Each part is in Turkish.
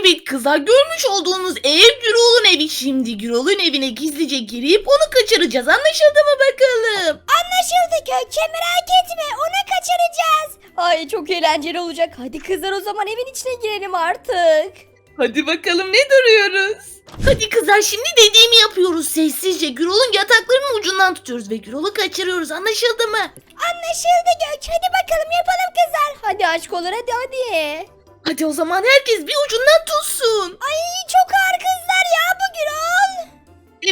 Evet kızlar görmüş olduğunuz ev Gürol'un evi. Şimdi Gürol'un evine gizlice girip onu kaçıracağız. Anlaşıldı mı bakalım? Anlaşıldı Gökçe merak etme onu kaçıracağız. Ay çok eğlenceli olacak. Hadi kızlar o zaman evin içine girelim artık. Hadi bakalım ne duruyoruz? Hadi kızlar şimdi dediğimi yapıyoruz sessizce. Gürol'un yataklarının ucundan tutuyoruz ve Gürol'u kaçırıyoruz. Anlaşıldı mı? Anlaşıldı Gökçe hadi bakalım yapalım kızlar. Hadi aşk olur hadi hadi. Hadi o zaman herkes bir ucundan tutsun. Ay çok ağır kızlar ya bu Gürol.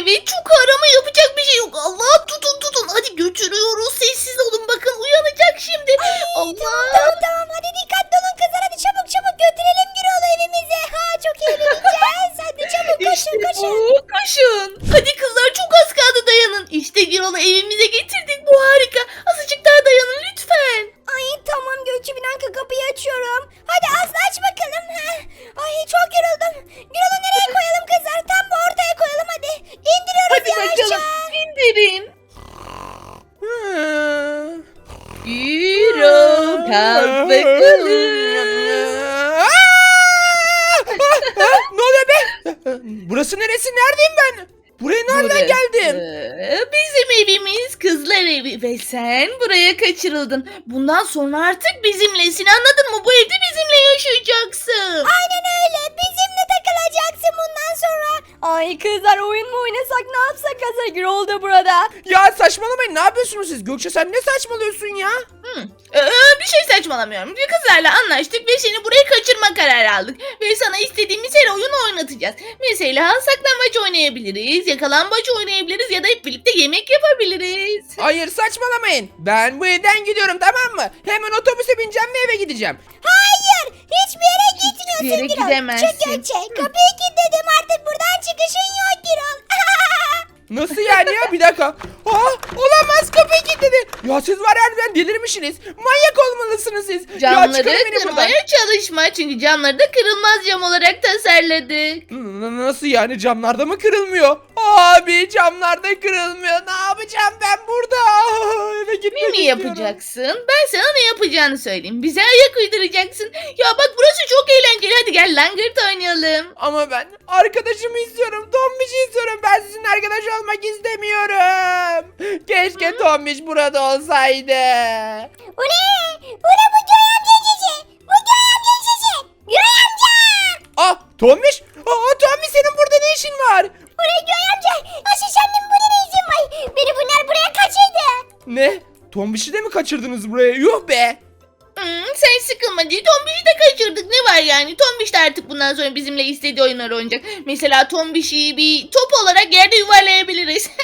Evet çok ağır ama yapacak bir şey yok. Allah tutun tutun. Burası neresi? Neredeyim ben? Buraya nereden Burası geldim? Bizim evimiz kızlar evi ve sen buraya kaçırıldın. Bundan sonra artık bizimlesin anladın mı? Bu evde bizimle yaşayacaksın. Aynen öyle. Takılacaksın bundan sonra. Ay kızlar oyun mu oynasak ne yapsak hazır Gürol da burada. Ya saçmalamayın. Ne yapıyorsunuz siz? Gökçe sen ne saçmalıyorsun ya? Ee, bir şey saçmalamıyorum. Bir Kızlarla anlaştık ve seni buraya kaçırma kararı aldık. Ve sana istediğimiz her oyunu oynatacağız. Mesela saklambaç oynayabiliriz, yakalambaç oynayabiliriz ya da hep birlikte yemek yapabiliriz. Hayır saçmalamayın. Ben bu evden gidiyorum tamam mı? Hemen otobüse bineceğim ve eve gideceğim. Hayır. Hiçbir yere gitmiyorsun Hiçbir yere Gürol. gidemezsin. Çık Gökçe. Kapıyı kilitledim artık buradan çıkışın yok Gürol. Nasıl yani ya? Bir dakika. Aa, olamaz kapıyı kilitledi. Ya siz var ya ben delirmişsiniz. Manyak olmalısınız siz. ya Camları çıkarın beni buradan. kırmaya çalışma çünkü camları da kırılmaz cam olarak tasarladık. N- Nasıl yani camlarda mı kırılmıyor? Abi camlarda kırılmıyor. Ne yapacağım ben burada? Eve gitmek Ne mi istiyorum. yapacaksın? Ben sana ne yapacağını söyleyeyim. Bize ayak uyduracaksın. Ya bak eğlenceli. Hadi gel langırt oynayalım. Ama ben arkadaşımı istiyorum. Tombiş'i istiyorum. Ben sizin arkadaş olmak istemiyorum. Keşke Tombiş burada olsaydı. Bu ne? Bu ne bu amca sesi? Bu Göğe amca. Göğe amca. Ah Tombiş. Aa, Tombiş senin burada ne işin var? Bu ne Göğe amca? Burada ne izin var? Beni bunlar buraya kaçırdı. Ne? Tombiş'i de mi kaçırdınız buraya? Yuh be. Hmm, sen sıkılma diye Tombiş'i de kaçırdık. Ne var yani? Tombiş de artık bundan sonra bizimle istediği oyunlar oynayacak. Mesela Tombiş'i bir top olarak yerde yuvarlayabiliriz.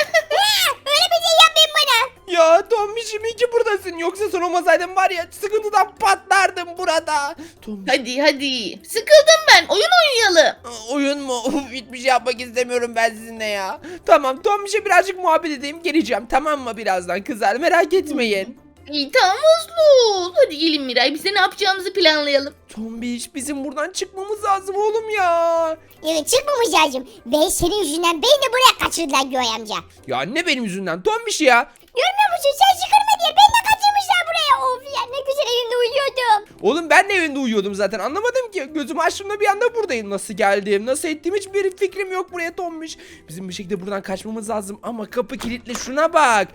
Öyle bir şey yapmayın bana. Ya Tombiş'im iyi ki buradasın. Yoksa sen olmasaydın var ya sıkıntıdan patlardım burada. Tombiş. hadi hadi. Sıkıldım ben. Oyun oynayalım. Aa, Oyun mu? Uf, hiçbir şey yapmak istemiyorum ben sizinle ya. Tamam Tombiş'e birazcık muhabbet edeyim geleceğim tamam mı birazdan kızlar merak etmeyin. İyi tamam Oslu. Hadi gelin Miray. Biz de ne yapacağımızı planlayalım. Tombiş bizim buradan çıkmamız lazım oğlum ya. Evet çıkmamış lazım. Ve senin yüzünden beni de buraya kaçırdılar Göğe amca. Ya ne benim yüzümden Tombiş ya. Görmüyor musun sen çıkarma diye beni de kaçırmışlar buraya. Of ya ne güzel evimde uyuyordum. Oğlum ben de evinde uyuyordum zaten anlamadım ki. Gözümü açtığımda bir anda buradayım. Nasıl geldim, nasıl ettiğim hiçbir fikrim yok buraya Tombiş. Bizim bir şekilde buradan kaçmamız lazım ama kapı kilitli şuna bak.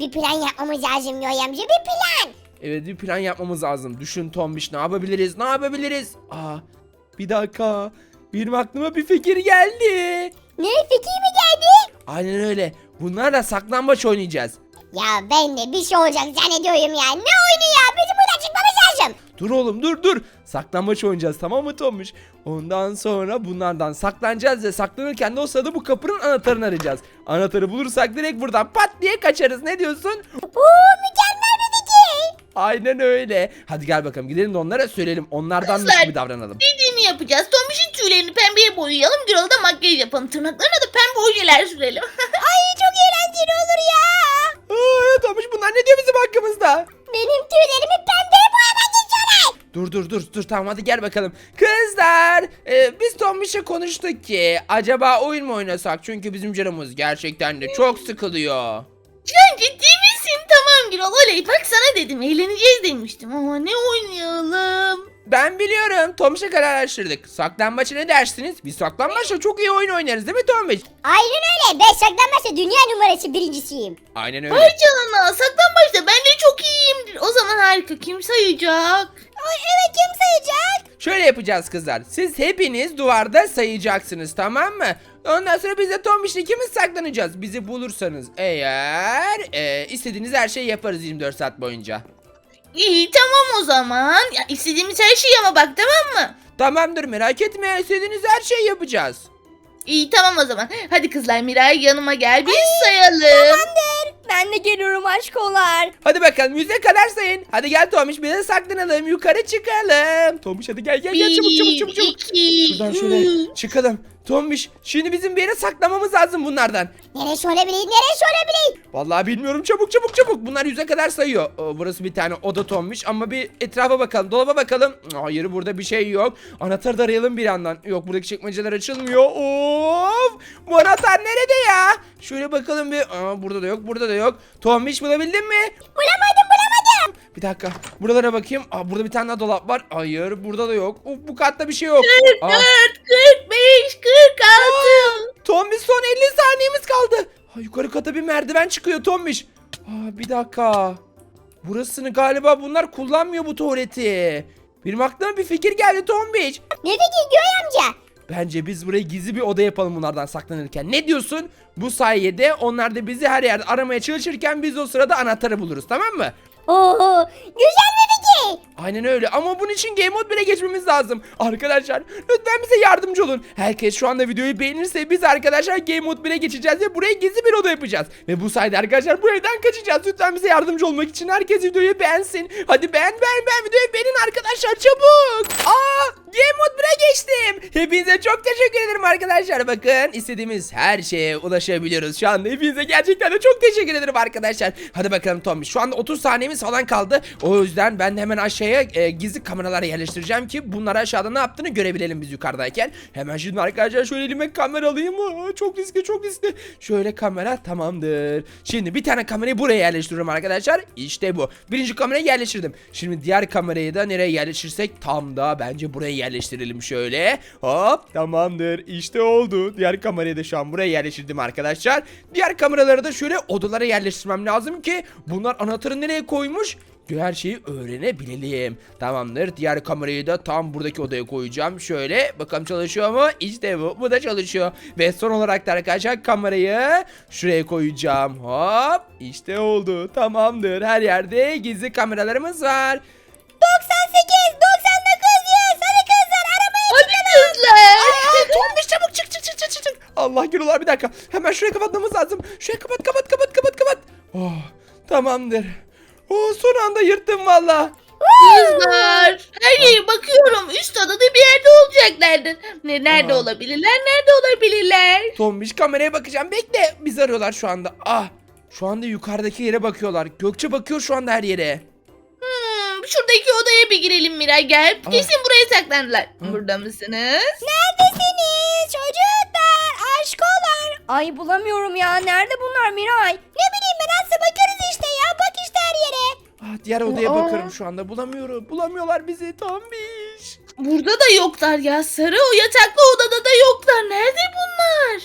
Bir plan yapmamız lazım amca bir plan. Evet bir plan yapmamız lazım. Düşün Tombiş ne yapabiliriz, ne yapabiliriz? Aa bir dakika. Benim aklıma bir fikir geldi. Ne fikir mi geldi? Aynen öyle. Bunlarla saklambaç oynayacağız. Ya ben de bir şey olacak zannediyorum ya. Ne oyunu ya? Bizim buradan çıkmamız lazım. Dur oğlum dur dur. Saklambaç oynayacağız tamam mı Tombiş? Ondan sonra bunlardan saklanacağız ve saklanırken de o sırada bu kapının anahtarını arayacağız. Anahtarı bulursak direkt buradan pat diye kaçarız. Ne diyorsun? Oo mükemmel bir fikir. Aynen öyle. Hadi gel bakalım gidelim de onlara söyleyelim. Onlardanmış Kızlar. gibi davranalım. Dediğimi yapacağız. Tombiş'in tüylerini pembeye boyayalım. Gürol'a da makyaj yapalım. Tırnaklarına da pembe ojeler sürelim. Ay çok eğlenceli olur ya. Aa, Tombiş bunlar ne diyor bizim hakkımızda? Benim tüylerimi pembeye boyamak istiyorlar. Dur dur dur dur tamam hadi gel bakalım. Kızlar e, biz Tombiş'e konuştuk ki acaba oyun mu oynasak? Çünkü bizim canımız gerçekten de çok sıkılıyor. Can ciddi misin? Tamam Tamam Gürol oley bak sana dedim eğleneceğiz demiştim ama ne oynayalım? Ben biliyorum. Tomiş'e karar araştırdık. Saklambaçı ne dersiniz? Biz saklambaçla çok iyi oyun oynarız değil mi Tomiş? Aynen öyle. Ben saklanmazsa dünya numarası birincisiyim. Aynen Ay öyle. canına saklambaçta ben de çok iyiyimdir. O zaman harika kim sayacak? Ay evet kim sayacak? Şöyle yapacağız kızlar. Siz hepiniz duvarda sayacaksınız tamam mı? Ondan sonra biz de Tomiş'le ikimiz saklanacağız. Bizi bulursanız eğer e, istediğiniz her şeyi yaparız 24 saat boyunca. İyi tamam o zaman. Ya istediğimiz her şeyi ama bak tamam mı? Tamamdır merak etme istediğiniz her şeyi yapacağız. İyi tamam o zaman. Hadi kızlar Miray yanıma gel biz sayalım. Tamamdır. Ben de geliyorum aşkolar. Hadi bakalım yüze kadar sayın. Hadi gel Tomiş bir de saklanalım yukarı çıkalım. Tomiş hadi gel gel gel çabuk çabuk çabuk çabuk. iki, Şuradan şöyle üç. çıkalım. Tomiş şimdi bizim bir yere saklamamız lazım bunlardan. Neresi olabilir? Neresi olabilir? Vallahi bilmiyorum çabuk çabuk çabuk. Bunlar yüze kadar sayıyor. Aa, Burası bir tane oda Tommiş ama bir etrafa bakalım. Dolaba bakalım. Hayır burada bir şey yok. Anahtarı da arayalım bir yandan. Yok buradaki çekmeceler açılmıyor. Of! Bu anahtar nerede ya? Şöyle bakalım bir. Aa, burada da yok burada da yok. Tommiş bulabildin mi? Bulamadım bulamadım. Bir dakika. Buralara bakayım. Aa, burada bir tane daha dolap var. Hayır burada da yok. Of, bu katta bir şey yok. Aa, 44, 45, 46. Tombiş son 50 saniyemiz kaldı. Ha, yukarı kata bir merdiven çıkıyor Tombiş. Aa, bir dakika. Burasını galiba bunlar kullanmıyor bu tuvaleti. Benim aklıma bir fikir geldi Tombiş. Ne peki Göğe amca? Bence biz buraya gizli bir oda yapalım bunlardan saklanırken. Ne diyorsun? Bu sayede onlar da bizi her yerde aramaya çalışırken biz o sırada anahtarı buluruz tamam mı? Oo, güzel Aynen öyle ama bunun için game mode bile geçmemiz lazım. Arkadaşlar lütfen bize yardımcı olun. Herkes şu anda videoyu beğenirse biz arkadaşlar game mode bile geçeceğiz ve buraya gizli bir oda yapacağız. Ve bu sayede arkadaşlar bu evden kaçacağız. Lütfen bize yardımcı olmak için herkes videoyu beğensin. Hadi beğen beğen beğen videoyu beğenin arkadaşlar çabuk. Aa game mode bile geçtim. Hepinize çok teşekkür ederim arkadaşlar. Bakın istediğimiz her şeye ulaşabiliyoruz. Şu anda hepinize gerçekten de çok teşekkür ederim arkadaşlar. Hadi bakalım Tommy. Şu anda 30 saniyemiz falan kaldı. O yüzden ben de hemen aşağıya e, gizli kameralar yerleştireceğim ki bunlar aşağıda ne yaptığını görebilelim biz yukarıdayken. Hemen şimdi arkadaşlar şöyle elime kamera alayım. Aa, çok riskli çok riskli. Şöyle kamera tamamdır. Şimdi bir tane kamerayı buraya yerleştiriyorum arkadaşlar. İşte bu. Birinci kamerayı yerleştirdim. Şimdi diğer kamerayı da nereye yerleştirirsek tam da bence buraya yerleştirelim şöyle. Hop tamamdır. İşte oldu. Diğer kamerayı da şu an buraya yerleştirdim arkadaşlar. Diğer kameraları da şöyle odalara yerleştirmem lazım ki bunlar anahtarı nereye koymuş her şeyi öğrenebilelim. Tamamdır. Diğer kamerayı da tam buradaki odaya koyacağım. Şöyle bakalım çalışıyor mu? İşte bu. Bu da çalışıyor. Ve son olarak da arkadaşlar kamerayı şuraya koyacağım. Hop. İşte oldu. Tamamdır. Her yerde gizli kameralarımız var. 98, 99, 100. Hadi kızlar arabaya Hadi kızlar. Aa, Tombiş çabuk çık çık çık çık çık. Allah gürüler bir dakika. Hemen şuraya kapatmamız lazım. Şuraya kapat kapat kapat kapat kapat. Oh, tamamdır. Oh, son anda yırttım valla. Kızlar. Her yere bakıyorum. Üst odada bir yerde olacaklardır. Ne, nerede Aa. olabilirler? Nerede olabilirler? Tombiş kameraya bakacağım. Bekle. Bizi arıyorlar şu anda. Ah. Şu anda yukarıdaki yere bakıyorlar. Gökçe bakıyor şu anda her yere. Hmm, şuradaki odaya bir girelim Miray gel. Aa. Kesin buraya saklandılar. Hı. Burada mısınız? Neredesiniz çocuklar? Aşkolar. Ay bulamıyorum ya. Nerede bunlar Miray? Ne bileyim ben aslında bakıyoruz işte diğer odaya Aa. bakıyorum şu anda. Bulamıyorum. Bulamıyorlar bizi Tombiş. Burada da yoklar ya. Sarı o yataklı odada da yoklar. Nerede bunlar?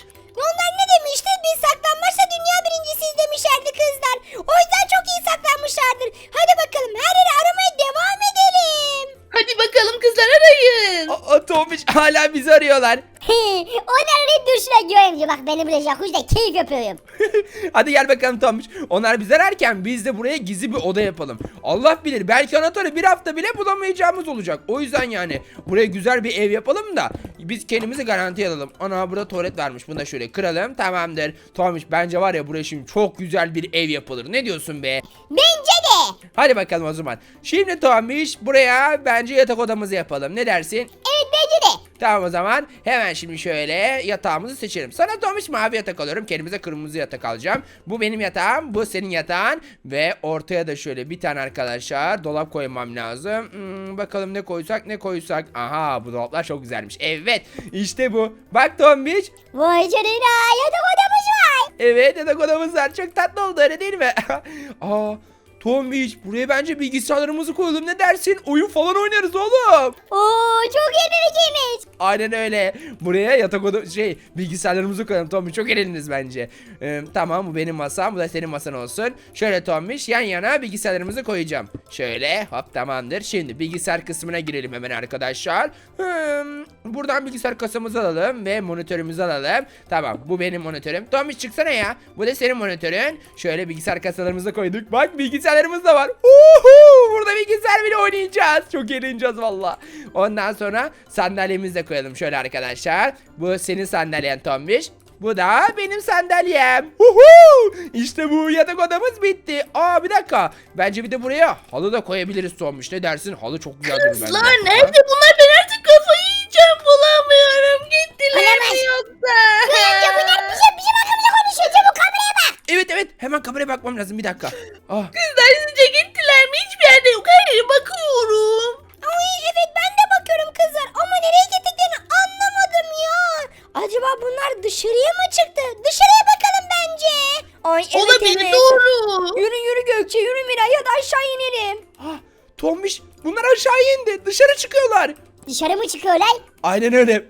Onlar ne demişti? Biz saklanmaçta dünya birincisiyiz demişlerdi kızlar. O yüzden çok iyi saklanmışlardır. Hadi bakalım her yere aramaya devam edelim. Hadi bakalım kızlar arayın. Aa, Tombiş hala bizi arıyorlar. Onlar arayıp dursunlar Göğe Bak beni burada jacuzzi'de keyif yapıyorum. Hadi gel bakalım Tombiş. Onlar bizi ararken biz de buraya gizli bir oda yapalım. Allah bilir belki anahtarı bir hafta bile bulamayacağımız olacak. O yüzden yani buraya güzel bir ev yapalım da biz kendimizi garantiye alalım. Ana burada tuvalet varmış. Bunu da şöyle kıralım. Tamamdır. Tombiş bence var ya buraya şimdi çok güzel bir ev yapılır. Ne diyorsun be? Bence de. Hadi bakalım o zaman. Şimdi Tombiş buraya bence yatak odamızı yapalım. Ne dersin? Evet bence de. Tamam o zaman hemen şimdi şöyle yatağımızı seçelim. Sana Tomiş mavi yatak alıyorum. Kendimize kırmızı yatak alacağım. Bu benim yatağım. Bu senin yatağın. Ve ortaya da şöyle bir tane arkadaşlar dolap koymam lazım. Hmm, bakalım ne koysak ne koysak. Aha bu dolaplar çok güzelmiş. Evet işte bu. Bak Tomiş. Vay canına yatak odamız var. Evet yatak odamız var. Çok tatlı oldu öyle değil mi? Aa Tombiş buraya bence bilgisayarlarımızı koyalım ne dersin? Oyun falan oynarız oğlum. Oo çok iyi bir fikirmiş. Aynen öyle. Buraya yatak oda şey bilgisayarlarımızı koyalım Tombiş çok eğleniriz bence. Ee, tamam bu benim masam bu da senin masan olsun. Şöyle Tombiş yan yana bilgisayarlarımızı koyacağım. Şöyle hop tamamdır. Şimdi bilgisayar kısmına girelim hemen arkadaşlar. Hmm, buradan bilgisayar kasamızı alalım ve monitörümüzü alalım. Tamam bu benim monitörüm. Tombiş çıksana ya. Bu da senin monitörün. Şöyle bilgisayar kasalarımızı koyduk. Bak bilgisayarlarımız da var. Uhu, burada bilgisayar bile oynayacağız. Çok eğleneceğiz valla. Ondan sonra sandalyemizi de koyalım şöyle arkadaşlar. Bu senin sandalyen Tombiş. Bu da benim sandalyem. Uhu! İşte bu yatak odamız bitti. Aa bir dakika. Bence bir de buraya halı da koyabiliriz Tombiş. Ne dersin? Halı çok güzel durur bence. Kızlar nerede bunlar? Ben artık kafayı yiyeceğim bulamıyorum. Gittiler mi yoksa? Evet hemen kameraya bakmam lazım bir dakika. Ah Kızlar sizce gittiler mi? Hiçbir yerde yok. Her yere bakıyorum. Ay evet ben de bakıyorum kızlar ama nereye gittiklerini anlamadım ya. Acaba bunlar dışarıya mı çıktı? Dışarıya bakalım bence. Ay evet Olabilir evet. doğru. Yürü yürü Gökçe yürü Miray ya da aşağı inelim. Ah, Tombiş bunlar aşağı indi. Dışarı çıkıyorlar. Dışarı mı çıkıyorlar? Aynen öyle.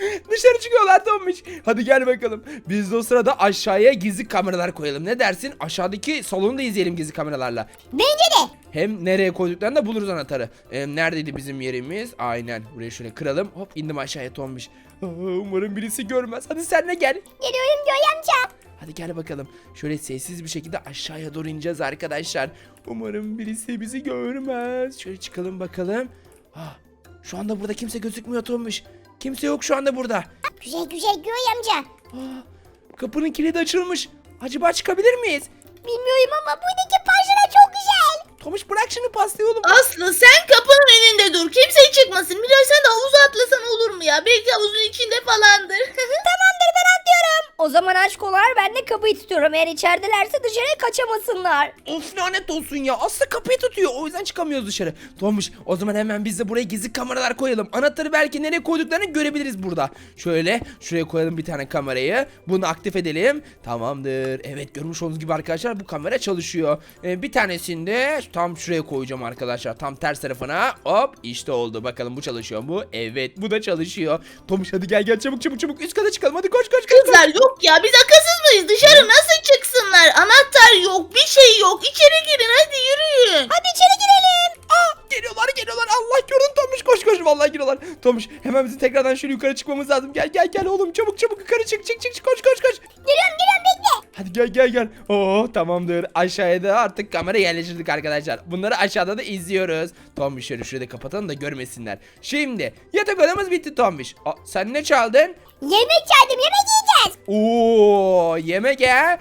Dışarı çıkıyorlar Tombiş. Hadi gel bakalım. Biz de o sırada aşağıya gizli kameralar koyalım. Ne dersin? Aşağıdaki salonu da izleyelim gizli kameralarla. Bence de. Hem nereye koyduklarını da buluruz anahtarı. Ee, neredeydi bizim yerimiz? Aynen. Buraya şöyle kıralım. Hop indim aşağıya Tombiş. Aa, umarım birisi görmez. Hadi sen de gel. Geliyorum Göğe amca. Hadi gel bakalım. Şöyle sessiz bir şekilde aşağıya doğru ineceğiz arkadaşlar. Umarım birisi bizi görmez. Şöyle çıkalım bakalım. Ah, şu anda burada kimse gözükmüyor Tombiş. Kimse yok şu anda burada. Güzel güzel Göğe amca. Aa, kapının kilidi açılmış. Acaba çıkabilir miyiz? Bilmiyorum ama buradaki parçalar çok güzel. Tomuş bırak şimdi pastayı oğlum. Aslı sen kapının önünde dur. Kimse çıkmasın. Biraz sen de havuza atlasan olur mu ya? Belki havuzun içinde falandır. Tamamdır ben atlıyorum. O zaman aşkolar ben de kapıyı tutuyorum. Eğer içeridelerse dışarıya kaçamasınlar. Of lanet olsun ya. Aslı kapıyı tutuyor. O yüzden çıkamıyoruz dışarı. Tomuş o zaman hemen biz de buraya gizli kameralar koyalım. Anahtarı belki nereye koyduklarını görebiliriz burada. Şöyle şuraya koyalım bir tane kamerayı. Bunu aktif edelim. Tamamdır. Evet görmüş olduğunuz gibi arkadaşlar bu kamera çalışıyor. Ee, bir tanesini de tam şuraya koyacağım arkadaşlar. Tam ters tarafına. Hop işte oldu. Bakalım bu çalışıyor mu? Evet bu da çalışıyor. Tomuş hadi gel gel çabuk çabuk çabuk. Üst kata çıkalım. Hadi koş koş koş. koş. Kızlar yok ya biz akılsız mıyız? Dışarı nasıl çıksınlar? Anahtar yok, bir şey yok. İçeri girin hadi yürüyün. Hadi içeri girelim. Aa, geliyorlar geliyorlar. Allah görün Tomuş koş koş vallahi geliyorlar. Tomuş hemen bizim tekrardan şöyle yukarı çıkmamız lazım. Gel gel gel oğlum çabuk çabuk yukarı çık çık çık çık, koş koş koş. Geliyorum geliyorum bekle. Hadi gel gel gel. Oo tamamdır. Aşağıya da artık kamera yerleştirdik arkadaşlar. Bunları aşağıda da izliyoruz. Tombiş şöyle şurada kapatalım da görmesinler. Şimdi yatak odamız bitti Tombiş. Aa, sen ne çaldın? Yemek çaldım yemek yiyeceğiz. Oo yemek ya.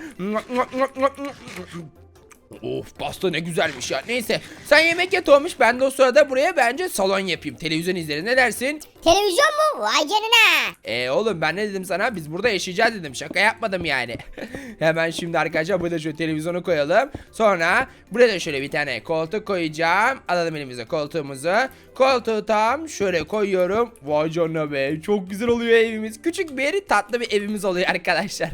Of pasta ne güzelmiş ya. Neyse sen yemek ye Tomuş. Ben de o sırada buraya bence salon yapayım. Televizyon izleriz ne dersin? Televizyon mu? Vay canına. E oğlum ben ne dedim sana? Biz burada yaşayacağız dedim. Şaka yapmadım yani. Hemen şimdi arkadaşlar burada şöyle televizyonu koyalım. Sonra buraya da şöyle bir tane koltuk koyacağım. Alalım elimize koltuğumuzu. Koltuğu tam şöyle koyuyorum. Vay canına be. Çok güzel oluyor evimiz. Küçük bir tatlı bir evimiz oluyor arkadaşlar.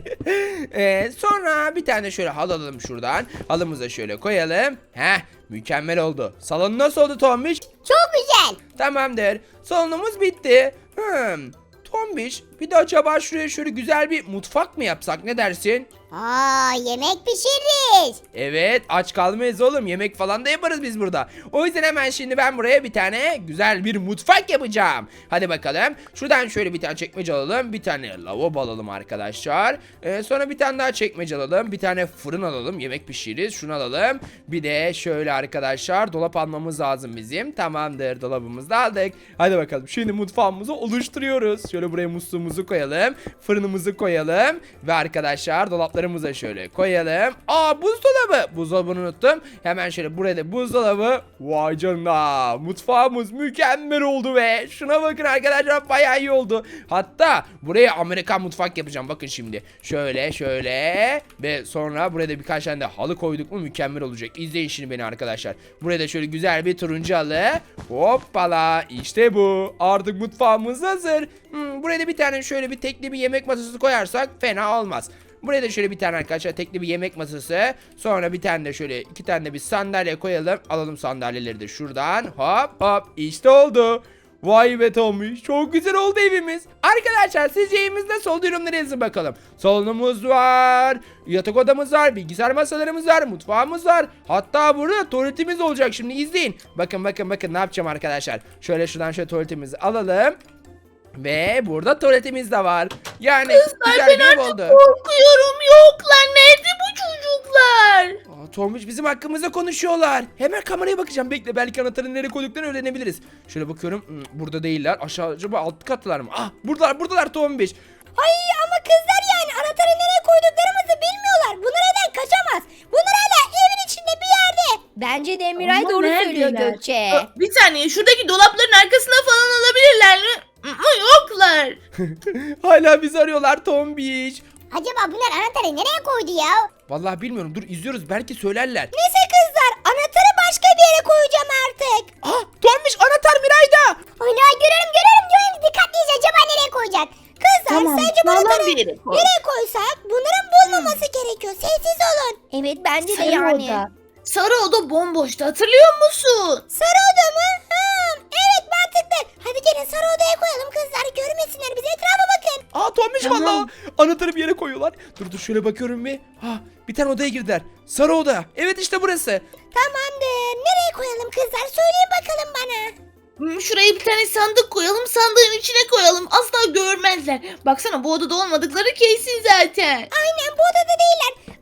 E, sonra bir tane şöyle halı alalım şuradan. Halımızı da şöyle koyalım. Heh mükemmel oldu. Salon nasıl oldu Tombiş? Çok güzel. Tamamdır. Salonumuz bitti. Hmm. Tombiş bir de acaba şuraya şöyle güzel bir mutfak mı yapsak ne dersin? Aa yemek pişiririz. Evet aç kalmayız oğlum yemek falan da yaparız biz burada. O yüzden hemen şimdi ben buraya bir tane güzel bir mutfak yapacağım. Hadi bakalım şuradan şöyle bir tane çekmece alalım. Bir tane lavabo alalım arkadaşlar. Ee, sonra bir tane daha çekmece alalım. Bir tane fırın alalım yemek pişiririz. Şunu alalım. Bir de şöyle arkadaşlar dolap almamız lazım bizim. Tamamdır dolabımızı da aldık. Hadi bakalım şimdi mutfağımızı oluşturuyoruz. Şöyle buraya musluğumuzu koyalım. Fırınımızı koyalım. Ve arkadaşlar dolaplarımızı da şöyle koyalım. Aa buzdolabı. Buzdolabını unuttum. Hemen şöyle buraya da buzdolabı. Vay canına. Mutfağımız mükemmel oldu ve şuna bakın arkadaşlar bayağı iyi oldu. Hatta buraya Amerikan mutfak yapacağım. Bakın şimdi. Şöyle şöyle ve sonra buraya da birkaç tane de halı koyduk mu mükemmel olacak. İzleyin şimdi beni arkadaşlar. Buraya da şöyle güzel bir turuncu halı. Hoppala işte bu. Artık mutfağımız hazır. Hmm, buraya da bir tane şöyle bir tekli bir yemek masası koyarsak fena olmaz. Buraya da şöyle bir tane arkadaşlar tekli bir yemek masası. Sonra bir tane de şöyle iki tane de bir sandalye koyalım. Alalım sandalyeleri de şuradan. Hop hop işte oldu. Vay be Tommy çok güzel oldu evimiz. Arkadaşlar sizce evimiz nasıl oldu yorumlara yazın bakalım. Salonumuz var, yatak odamız var, bilgisayar masalarımız var, mutfağımız var. Hatta burada tuvaletimiz olacak şimdi izleyin. Bakın bakın bakın ne yapacağım arkadaşlar. Şöyle şuradan şöyle tuvaletimizi alalım. Ve burada tuvaletimiz de var. Yani güzel bir ev oldu. Korkuyorum yoklar. Nerede bu çocuklar? Aa, bizim hakkımızda konuşuyorlar. Hemen kameraya bakacağım. Bekle belki anahtarı nereye koyduklarını öğrenebiliriz. Şöyle bakıyorum. Hmm, Burada değiller. Aşağı acaba alt kattılar mı? Ah buradalar buradalar Tomuş. Ay ama kızlar yani anahtarı nereye koyduklarımızı bilmiyorlar. Bunlar evden kaçamaz. Bunlar hala evin içinde bir yerde. Bence de Miray Ama doğru söylüyor neredeler? Gökçe. Aa, Bir saniye şuradaki dolapların arkasına falan alabilirler mi? Ama yoklar. Hala bizi arıyorlar Tombiş. Acaba bunlar anahtarı nereye koydu ya? Vallahi bilmiyorum. Dur izliyoruz. Belki söylerler. Neyse kızlar anahtarı başka bir yere koyacağım artık. Ah Tombiş anahtar Miray'da. Ana görüyorum görüyorum görüyorum dikkatliyiz acaba nereye koyacak? Kızlar Tamam, sence bu sağlam anahtarı bir yere koy. nereye koysak bunların bulmaması gerekiyor sessiz olun. Evet bence de Sarı yani. oda. Sarı oda bomboştu hatırlıyor musun? Sarı oda mı? Evet mantıklı. Hadi gelin sarı odaya koyalım kızlar görmesinler bize etrafa bakın. Aa Tombiş Tamam. valla anahtarı bir yere koyuyorlar. Dur dur şöyle bakıyorum bir. Ha bir tane odaya girdiler. Sarı oda. Evet işte burası. Tamamdır. Nereye koyalım kızlar söyleyin bakalım bana. Hmm, Şuraya bir tane sandık koyalım sandığın içine koyalım asla görmezler. Baksana bu odada olmadıkları kesin zaten. Aynen bu odada değiller.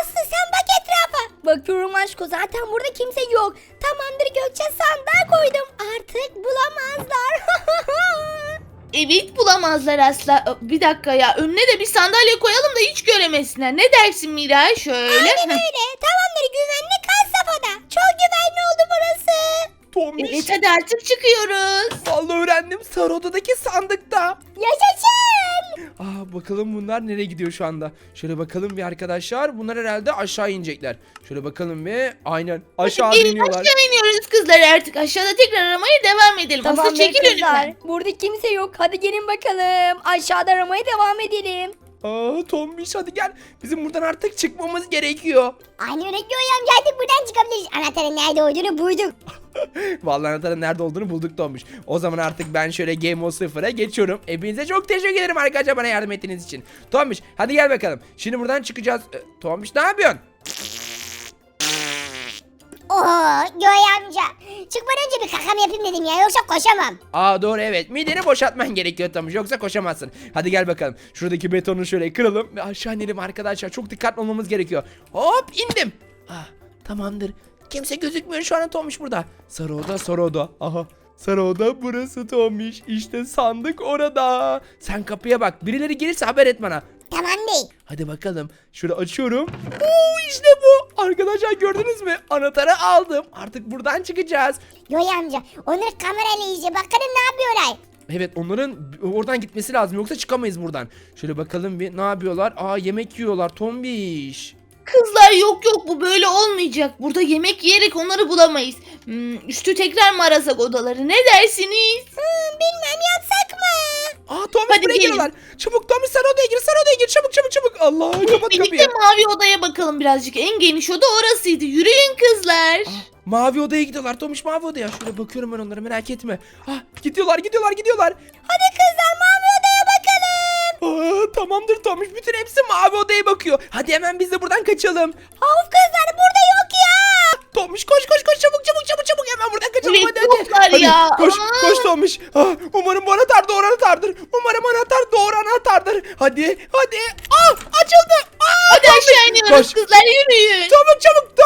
Aslı sen bak etrafa. Bakıyorum aşko zaten burada kimse yok. Tamamdır Gökçe sandığa koydum. Artık bulamazlar. Evet bulamazlar asla. Bir dakika ya önüne de bir sandalye koyalım da hiç göremesinler. Ne dersin Miray şöyle? Aynen öyle. Tamamdır güvenli kal safhada. Çok güvenli oldu burası. Tombiş. evet hadi artık çıkıyoruz. Vallahi öğrendim. Sarı odadaki sandıkta. Yaşasın. Aa bakalım bunlar nereye gidiyor şu anda. Şöyle bakalım bir arkadaşlar. Bunlar herhalde aşağı inecekler. Şöyle bakalım bir. Aynen aşağı Gelin iniyorlar. aşağı iniyoruz kızlar artık. Aşağıda tekrar aramaya devam edelim. Aslı çekil önümden. Burada kimse yok. Hadi gelin bakalım. Aşağıda aramaya devam edelim. Aa Tombiş hadi gel. Bizim buradan artık çıkmamız gerekiyor. Aynı öyle amca artık buradan çıkabiliriz. Anahtarın nerede olduğunu bulduk. Vallahi anahtarın nerede olduğunu bulduk Tombiş. O zaman artık ben şöyle Game Mode 0'a geçiyorum. Hepinize çok teşekkür ederim arkadaşlar bana yardım ettiğiniz için. Tombiş hadi gel bakalım. Şimdi buradan çıkacağız. Ee, Tombiş ne yapıyorsun? Oo Göğe amca. Çıkmadan önce bir kakam yapayım dedim ya yoksa koşamam. Aa doğru evet. Mideni boşaltman gerekiyor Tombiş. Yoksa koşamazsın. Hadi gel bakalım. Şuradaki betonu şöyle kıralım ve aşağı inelim arkadaşlar. Çok dikkatli olmamız gerekiyor. Hop indim. Ah, tamamdır. Kimse gözükmüyor şu an Tombiş burada. Sarı oda sarı oda. Aha. Sarı oda burası Tombiş. İşte sandık orada. Sen kapıya bak. Birileri gelirse haber et bana. Hadi bakalım. Şöyle açıyorum. Oo işte bu. Arkadaşlar gördünüz mü? Anahtarı aldım. Artık buradan çıkacağız. Göğe amca onları kamerayla izle bakalım ne yapıyorlar. Evet onların oradan gitmesi lazım yoksa çıkamayız buradan. Şöyle bakalım bir ne yapıyorlar? Aa yemek yiyorlar tombiş. Kızlar yok yok bu böyle olmayacak. Burada yemek yiyerek onları bulamayız. Hmm, üstü tekrar mı arasak odaları ne dersiniz? Hmm, bilmem yapsak mı? Aa tombiş Hadi buraya gelin. geliyorlar. Çabuk tombiş sen odaya gir sen odaya gir çabuk çabuk çabuk. Allah kapat Birlikte kapıyı. mavi odaya bakalım birazcık. En geniş oda orasıydı. Yürüyün kızlar. Aa, mavi odaya gidiyorlar tombiş mavi odaya. Şöyle bakıyorum ben onlara merak etme. Ah gidiyorlar gidiyorlar gidiyorlar. Hadi kızlar mavi odaya bakalım. Aa, tamamdır tombiş bütün hepsi mavi odaya bakıyor. Hadi hemen biz de buradan kaçalım. Of kızlar burada yok ya. Tombiş koş koş koş çabuk çabuk çabuk çabuk hemen buradan kaçalım hadi hadi. yoklar Hadi, ya. Koş Aa. koş Tombiş. Ah, umarım bu anahtar doğru anahtardır. Umarım anahtar doğru anahtardır. Hadi hadi. Ah açıldı. Ah, Hadi aşağı iniyoruz Koş. kızlar yürüyün. Çabuk çabuk